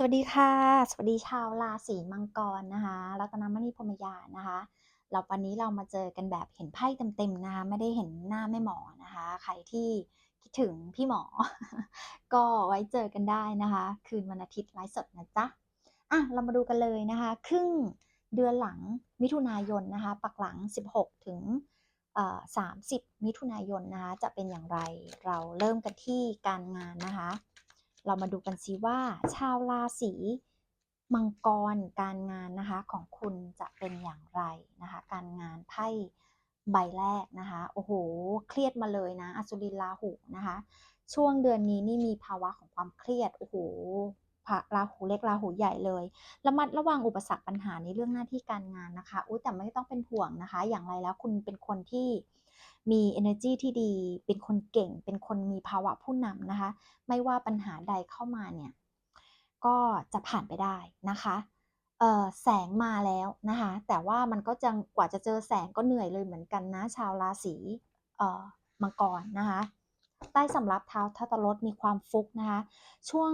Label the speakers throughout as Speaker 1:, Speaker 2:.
Speaker 1: สวัสดีค่ะ สวัสดีชาวราศีมังกรนะคะรัตนมณีพรมยานะคะแล้ววันนี้เรามาเจอกันแบบเห็นไพ่เต็มๆนะคะ ไม่ได้เห็นหน้าแม่หมอนะคะ ใครที่คิดถึงพี่หมอ ก็ไว้เจอกันได้นะคะ คืนวันอาทิตย์ไลฟ์สดนะจ๊ะอะเรามาดูกันเลยนะคะ ครึ่งเดือนหลังมิถุนายนนะคะ ปักหลัง 16 ถึงเอ่อ30 มิถุนายนนะคะ จะเป็นอย่างไร เราเริ่มกันที่การงานนะคะ เรามาดูกันซิว่า ชาวราศีมังกรการงานนะคะของคุณจะเป็นอย่างไรนะคะ การงานไพ่ใบแรกนะคะโอ้โห เครียดมาเลยนะอสุรินราหูนะคะ ช่วงเดือนนี้นี่มีภาวะของความเครียดโอ้โหพระราหูเล็กราหูใหญ่เลยระมัดระวังอุปสรรคปัญหาในเรื่องหน้าที่การงานนะคะอุ้ยแต่ไม่ต้องเป็นห่วงนะคะ อย่างไรแล้วคุณเป็นคนที่ มี energy ที่ดี เป็นคนเก่ง เป็นคนมีภาวะผู้นำนะคะ ไม่ว่าปัญหาใดเข้ามาเนี่ย ก็จะผ่านไปได้นะคะแสงมาแล้วนะคะ แต่ว่ามันก็จะกว่าจะเจอแสงก็เหนื่อยเลยเหมือนกันนะ ชาวราศีมังกรนะคะ ใต้สำรับเท้าทัตรถมีความฟุกนะคะ ช่วง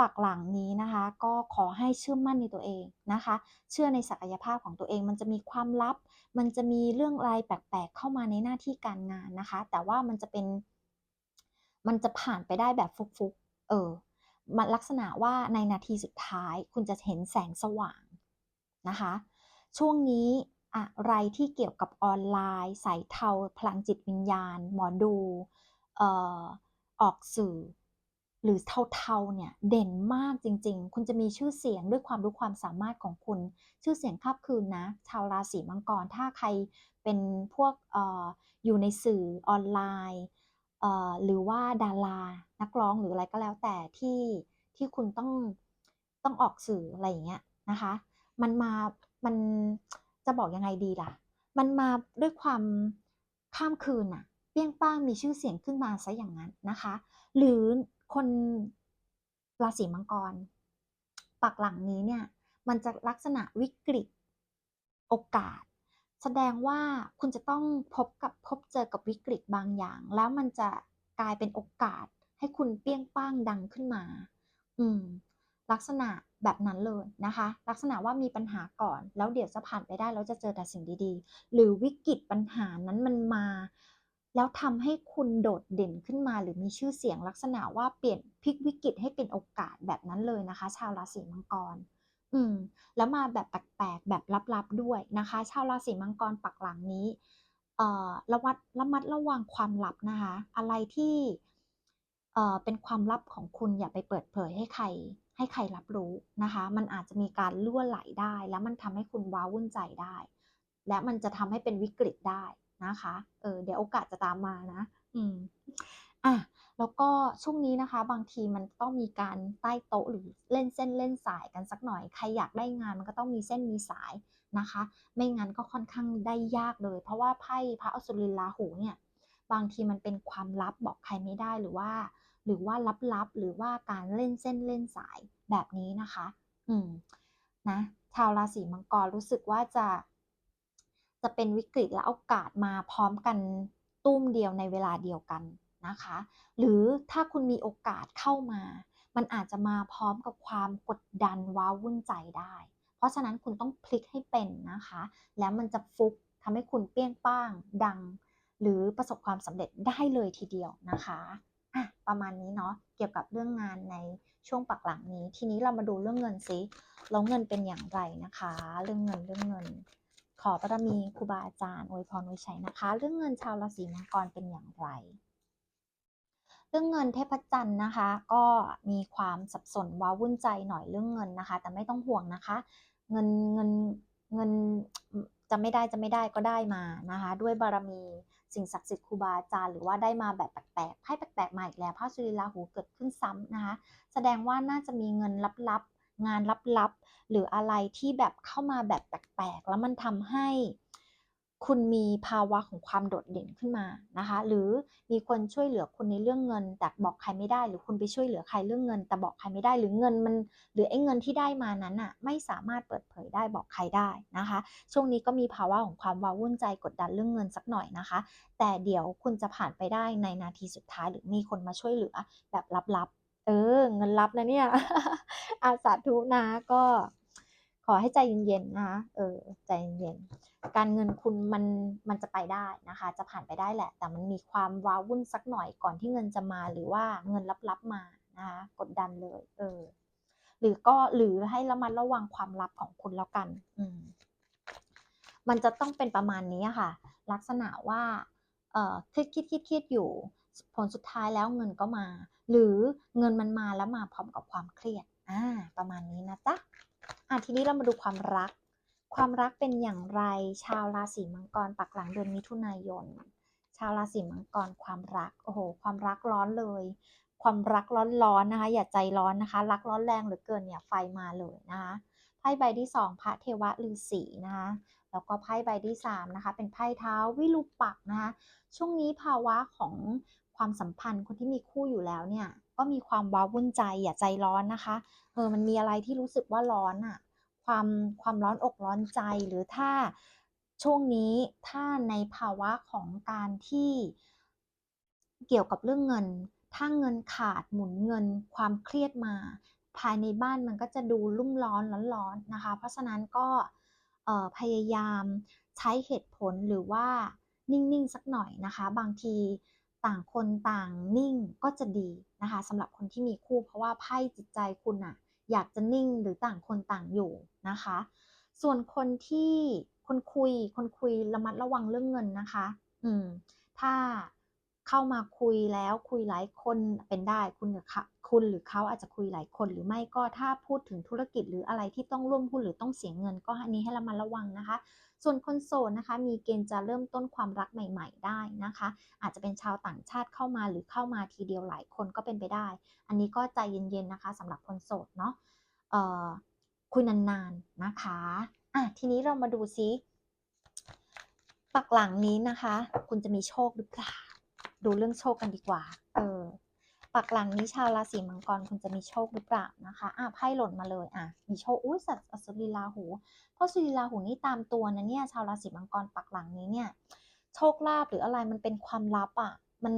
Speaker 1: ปักหลังนี้นะคะ ก็ขอให้เชื่อมั่นในตัวเองนะคะ เชื่อในศักยภาพของตัวเอง มันจะมีความลับ มันจะมีเรื่องอะไรแปลกๆเข้ามาในหน้าที่การงานนะคะ แต่ว่ามันจะเป็น มันจะผ่านไปได้แบบฟุกๆ เออ มันลักษณะว่าในนาทีสุดท้ายคุณจะเห็นแสงสว่างนะคะ ช่วงนี้อะไรที่เกี่ยวกับออนไลน์ สายเทาพลังจิตวิญญาณ หมอดูเอ่อออกสื่อ หรือเทาๆเนี่ยเด่นมากจริง ๆ คุณจะมีชื่อเสียงด้วยความรู้ความสามารถของคุณ ชื่อเสียงคาบคืนนะ ชาวราศีมังกร ถ้าใครเป็นพวกอออยู่ในสื่อออนไลน์หรือว่าดารานักร้องหรืออะไรก็แล้วแต่ที่ที่คุณต้องต้องออกสื่ออะไรอย่างเงี้ยนะคะ มันมา มันจะบอกยังไงดีล่ะ มันมาด้วยความข้ามคืนน่ะเปี้ยงป้างมีชื่อเสียงขึ้นมาซะอย่างนั้นนะคะ หรือ คนราศีมังกร ปักหลังนี้เนี่ย มันจะลักษณะวิกฤตโอกาส แสดงว่าคุณจะต้องพบกับพบเจอกับวิกฤตบางอย่าง แล้วมันจะกลายเป็นโอกาส ให้คุณเปี้ยงป้างดังขึ้นมา อืม ลักษณะแบบนั้นเลยนะคะ ลักษณะว่ามีปัญหาก่อน แล้วเดี๋ยวจะผ่านไปได้แล้วจะเจอแต่สิ่งดีๆ หรือวิกฤตปัญหานั้นมันมา แล้วทำให้คุณโดดเด่นขึ้นมา หรือมีชื่อเสียงลักษณะว่าเปลี่ยนพลิกวิกฤตให้เป็นโอกาสแบบนั้นเลยนะคะ ชาวราศีมังกร อืม แล้วมาแบบแปลกๆแบบลับๆด้วยนะคะ ชาวราศีมังกรปักหลังนี้ เอ่อระวัดระมัดระวังความลับนะคะ อะไรที่เอ่อเป็นความลับของคุณอย่าไปเปิดเผยให้ใคร ให้ใครรับรู้นะคะ มันอาจจะมีการล่วไหลได้ แล้วมันทำให้คุณว้าวุ่นใจได้ และมันจะทำให้เป็นวิกฤตได้ นะคะ เออเดี๋ยวโอกาสจะตามมานะ อืมอะแล้วก็ช่วงนี้นะคะ บางทีมันต้องมีการใต้โต๊ะหรือเล่นเส้นเล่นสายกันสักหน่อย ใครอยากได้งานมันก็ต้องมีเส้นมีสายนะคะ ไม่งั้นก็ค่อนข้างได้ยากเลย เพราะว่าไพ่พระอสุรินราหูเนี่ย บางทีมันเป็นความลับบอกใครไม่ได้หรือว่า หรือว่าลับๆหรือว่าการเล่นเส้นเล่นสายแบบนี้นะคะ อืมนะชาวราศีมังกรรู้สึกว่าจะ จะเป็นวิกฤตและโอกาสมาพร้อมกันตุ้มเดียวในเวลาเดียวกันนะคะ หรือถ้าคุณมีโอกาสเข้ามา มันอาจจะมาพร้อมกับความกดดันว้าวุ่นใจได้ เพราะฉะนั้นคุณต้องพลิกให้เป็นนะคะ แล้วมันจะฟุกทำให้คุณเปี้ยงป้าง ดัง หรือประสบความสำเร็จได้เลยทีเดียวนะคะอะประมาณนี้เนาะเกี่ยวกับเรื่องงานในช่วงปักหลังนี้ ทีนี้เรามาดูเรื่องเงินซิแล้วเงินเป็นอย่างไรนะคะ เรื่องเงินเรื่องเงิน อบารมีครูบาอาจารย์อวยพรอวยชัยนะคะ เรื่องเงินชาวราศีมังกรเป็นอย่างไร เรื่องเงินเทพจันทร์นะคะ ก็มีความสับสนว้าวุ่นใจหน่อยเรื่องเงินนะคะ แต่ไม่ต้องห่วงนะคะ เงินเงินเงินจะไม่ได้จะไม่ได้ก็ได้มานะคะ ด้วยบารมีสิ่งศักดิ์สิทธิ์ครูบาอาจารย์หรือว่าได้มาแบบแปลกๆให้แปลกๆมาอีกแล้วพระสุริราหูเกิดขึ้นซ้ำนะคะ แสดงว่าน่าจะมีเงินลับๆ งานลับๆ หรืออะไรที่แบบเข้ามาแบบแปลกๆ แล้วมันทำให้คุณมีภาวะของความโดดเด่นขึ้นมานะคะ หรือมีคนช่วยเหลือคุณในเรื่องเงิน แต่บอกใครไม่ได้ หรือคุณไปช่วยเหลือใครเรื่องเงิน แต่บอกใครไม่ได้ หรือเงินมัน หรือไอ้เงินที่ได้มานั้นอะไม่สามารถเปิดเผยได้บอกใครได้นะคะ ช่วงนี้ก็มีภาวะของความว้าวุ่นใจกดดันเรื่องเงินสักหน่อยนะคะ แต่เดี๋ยวคุณจะผ่านไปได้ในนาทีสุดท้าย หรือมีคนมาช่วยเหลือแบบลับๆ เออ เงินลับนะเนี่ย อาสาธุนะก็ขอให้ใจเย็นๆนะคะเออใจเย็นๆการเงินคุณมันมันจะไปได้นะคะ จะผ่านไปได้แหละ แต่มันมีความว้าวุ่นสักหน่อยก่อนที่เงินจะมาหรือว่าเงินลับๆมานะคะกดดันเลย เออ หรือก็หรือให้ระมัดระวังความลับของคุณแล้วกัน อืมมันจะต้องเป็นประมาณนี้ค่ะ ลักษณะว่า เออคิดคิดคิดคิดอยู่ ผลสุดท้ายแล้วเงินก็มา หรือเงินมันมาแล้วมาพร้อมกับความเครียดอ่าประมาณนี้นะจ๊ะอะทีนี้เรามาดูความรัก ความรักเป็นอย่างไร ชาวราศีมังกรปักหลังเดือนมิถุนายน ชาวราศีมังกรความรักโอ้โหความรักร้อนเลย ความรักร้อนๆนะคะ อย่าใจร้อนนะคะ รักร้อนแรงเหลือเกินเนี่ยไฟมาเลยนะคะไพ่ใบที่สองพระเทวะฤาษีนะคะแล้วก็ไพ่ใบที่สามนะคะเป็นไพ่เท้าวิรูปักนะคะช่วงนี้ภาวะของ ความสัมพันธ์คนที่มีคู่อยู่แล้วเนี่ย ก็มีความว้าวุ่นใจอย่าใจร้อนนะคะ เออมันมีอะไรที่รู้สึกว่าร้อนอะความความร้อนอกร้อนใจหรือถ้าช่วงนี้ถ้าในภาวะของการที่เกี่ยวกับเรื่องเงิน ถ้าเงินขาดหมุนเงิน ความเครียดมา ภายในบ้านมันก็จะดูรุ่มร้อนร้อนๆนะคะ เพราะฉะนั้นก็พยายามใช้เหตุผลหรือว่านิ่ง ๆ สักหน่อยนะคะ บางที ต่างคนต่างนิ่งก็จะดีนะคะสำหรับคนที่มีคู่ เพราะว่าไพ่จิตใจคุณอะอยากจะนิ่งหรือต่างคนต่างอยู่นะคะ ส่วนคนที่คนคุยคนคุยระมัดระวังเรื่องเงินนะคะ อืม ถ้าเข้ามาคุยแล้วคุยหลายคนเป็นได้คุณหรือเขาคุณหรือเขาอาจจะคุยหลายคนหรือไม่ก็ถ้าพูดถึงธุรกิจหรืออะไรที่ต้องร่วมหุ้นหรือต้องเสียเงิน ก็อันนี้ให้ระมัดระวังนะคะ ส่วนคนโสดนะคะ มีเกณฑ์จะเริ่มต้นความรักใหม่ ๆ ได้นะคะ อาจจะเป็นชาวต่างชาติเข้ามาหรือเข้ามาทีเดียวหลายคนก็เป็นไปได้ อันนี้ก็ใจเย็นๆนะคะสำหรับคนโสดเนาะคุยนานๆนะคะอะทีนี้เรามาดูซิปักหลังนี้นะคะ คุณจะมีโชคหรือเปล่าดูเรื่องโชคกันดีกว่า เออ ปักหลังนี้ชาวราศีมังกรคุณจะมีโชคหรือเปล่านะคะอะไพ่หล่นมาเลยอะมีโชคอุ้ยสัตว์อสุริลาหูเพราะสุริลาหูนี่ตามตัวนะเนี่ยชาวราศีมังกรปักหลังนี้เนี่ยโชคลาภหรืออะไรมันเป็นความลับอะมัน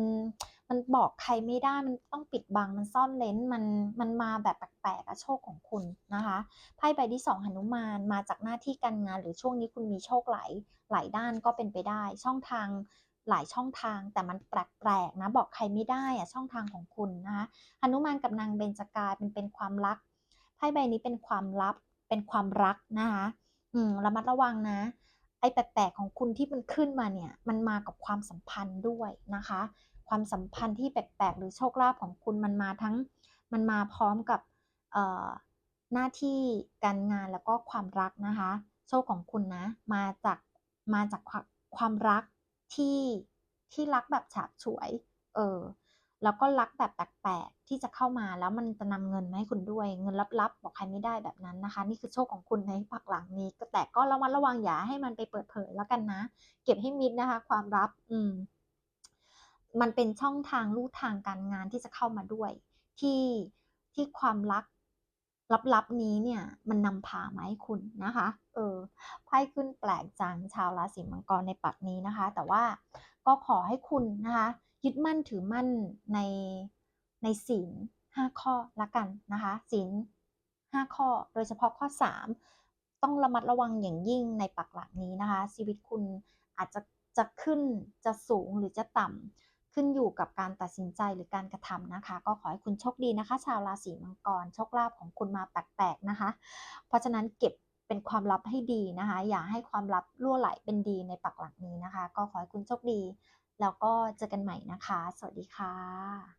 Speaker 1: มันบอกใครไม่ได้ มันต้องปิดบัง มันซ่อนเลนมัน มันมาแบบแปลกๆอะโชคของคุณนะคะ ไพ่ใบที่สองหนุมาน มาจากหน้าที่การงาน หรือช่วงนี้คุณมีโชคหลาย หลายด้านก็เป็นไปได้ ช่องทาง หลายช่องทาง แต่มันแปลกๆนะบอกใครไม่ได้อะช่องทางของคุณนะคะหนุมานกับนางเบญจกาเป็นเป็นความรักไพ่ใบนี้เป็นความลับเป็นความรักนะคะอืมระมัดระวังนะ ไอ้แปลกๆของคุณที่มันขึ้นมาเนี่ย มันมากับความสัมพันธ์ด้วยนะคะ ความสัมพันธ์ที่แปลกๆหรือโชคลาภของคุณมันมาทั้งมันมาพร้อมกับหน้าที่การงานแล้วก็ความรักนะคะ โชคของคุณนะ มาจากมาจากความรัก ที่ที่รักแบบฉาบฉวย เออ แล้วก็รักแบบแปลกๆที่จะเข้ามาแล้วมันจะนำเงินมาให้คุณด้วย เงินลับๆ บอกใครไม่ได้แบบนั้นนะคะ นี่คือโชคของคุณในปักหลังนี้แต่ก็ระมัดระวังอย่าให้มันไปเปิดเผยแล้วกันนะ เก็บให้มิดนะคะ ความลับ อืม มันเป็นช่องทางลู่ทางการงานที่จะเข้ามาด้วย ที่ที่ความรัก ลับๆนี้เนี่ยมันนำพามาให้คุณนะคะ เออไพ่ขึ้นแปลกจังชาวราศีมังกรในปักนี้นะคะ แต่ว่าก็ขอให้คุณนะคะ ยึดมั่นถือมั่นในในศีลห้าข้อละกันนะคะศีลห้าข้อโดยเฉพาะข้อสามต้องระมัดระวังอย่างยิ่งในปักหลักนี้นะคะ ชีวิตคุณอาจจะจะขึ้นจะสูงหรือจะต่ำ ขึ้นอยู่กับการตัดสินใจหรือการกระทำนะคะ ก็ขอให้คุณโชคดีนะคะ ชาวราศีมังกรโชคลาภของคุณมาแปลกๆนะคะ เพราะฉะนั้นเก็บเป็นความลับให้ดีนะคะ อย่าให้ความลับล่วไหลเป็นดีในปักหลักนี้นะคะ ก็ขอให้คุณโชคดี แล้วก็เจอกันใหม่นะคะ สวัสดีค่ะ